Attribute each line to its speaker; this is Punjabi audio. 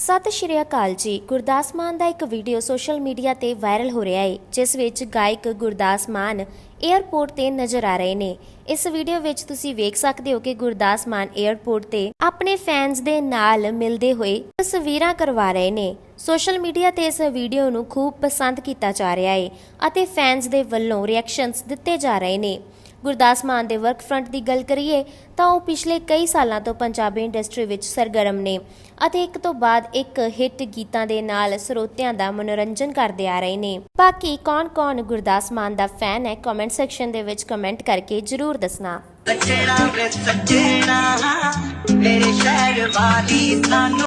Speaker 1: ਸਤਿ ਸ਼੍ਰੀ ਅਕਾਲ ਜੀ। ਗੁਰਦਾਸ ਮਾਨ ਦਾ ਇੱਕ ਵੀਡੀਓ ਸੋਸ਼ਲ ਮੀਡੀਆ ਤੇ ਵਾਇਰਲ ਹੋ ਰਿਹਾ ਹੈ ਜਿਸ ਵਿੱਚ ਗਾਇਕ ਗੁਰਦਾਸ ਮਾਨ 에ਅਰਪੋਰਟ ਤੇ ਨਜ਼ਰ ਆ ਰਹੇ ਨੇ। ਇਸ ਵੀਡੀਓ ਵਿੱਚ ਤੁਸੀਂ ਵੇਖ ਸਕਦੇ ਹੋ ਕਿ ਗੁਰਦਾਸ ਮਾਨ 에ਅਰਪੋਰਟ ਤੇ ਆਪਣੇ ਫੈਨਸ ਦੇ ਨਾਲ ਮਿਲਦੇ ਹੋਏ ਤਸਵੀਰਾਂ ਕਰਵਾ ਰਹੇ ਨੇ। ਸੋਸ਼ਲ ਮੀਡੀਆ ਤੇ ਇਸ ਵੀਡੀਓ ਨੂੰ ਖੂਬ ਪਸੰਦ ਕੀਤਾ ਜਾ ਰਿਹਾ ਹੈ ਅਤੇ ਫੈਨਸ ਦੇ ਵੱਲੋਂ ਰਿਐਕਸ਼ਨਸ ਦਿੱਤੇ ਜਾ ਰਹੇ ਨੇ। ਗੁਰਦਾਸ ਮਾਨ ਦੇ ਵਰਕ ਫਰੰਟ ਦੀ ਗੱਲ ਕਰੀਏ, ਤਾਂ ਉਹ ਪਿਛਲੇ ਕਈ ਸਾਲਾਂ ਤੋਂ ਪੰਜਾਬੀ ਇੰਡਸਟਰੀ ਵਿੱਚ ਸਰਗਰਮ ਨੇ ਅਤੇ ਇੱਕ ਤੋਂ ਬਾਅਦ ਇੱਕ ਹਿੱਟ ਗੀਤਾਂ ਦੇ ਨਾਲ ਸਰੋਤਿਆਂ ਦਾ ਮਨੋਰੰਜਨ ਕਰਦੇ ਆ ਰਹੇ ਨੇ। ਬਾਕੀ ਕੌਣ-ਕੌਣ ਗੁਰਦਾਸ ਮਾਨ ਦਾ ਫੈਨ ਹੈ ਕਮੈਂਟ ਸੈਕਸ਼ਨ ਦੇ ਵਿੱਚ ਕਮੈਂਟ ਕਰਕੇ ਜਰੂਰ ਦੱਸਣਾ।
Speaker 2: ਸੱਜਣਾ ਵੇ ਸੱਜਣਾ ਮੇਰੇ ਸ਼ਹਿਰ ਵਾਲੀ ਸਾਨੂੰ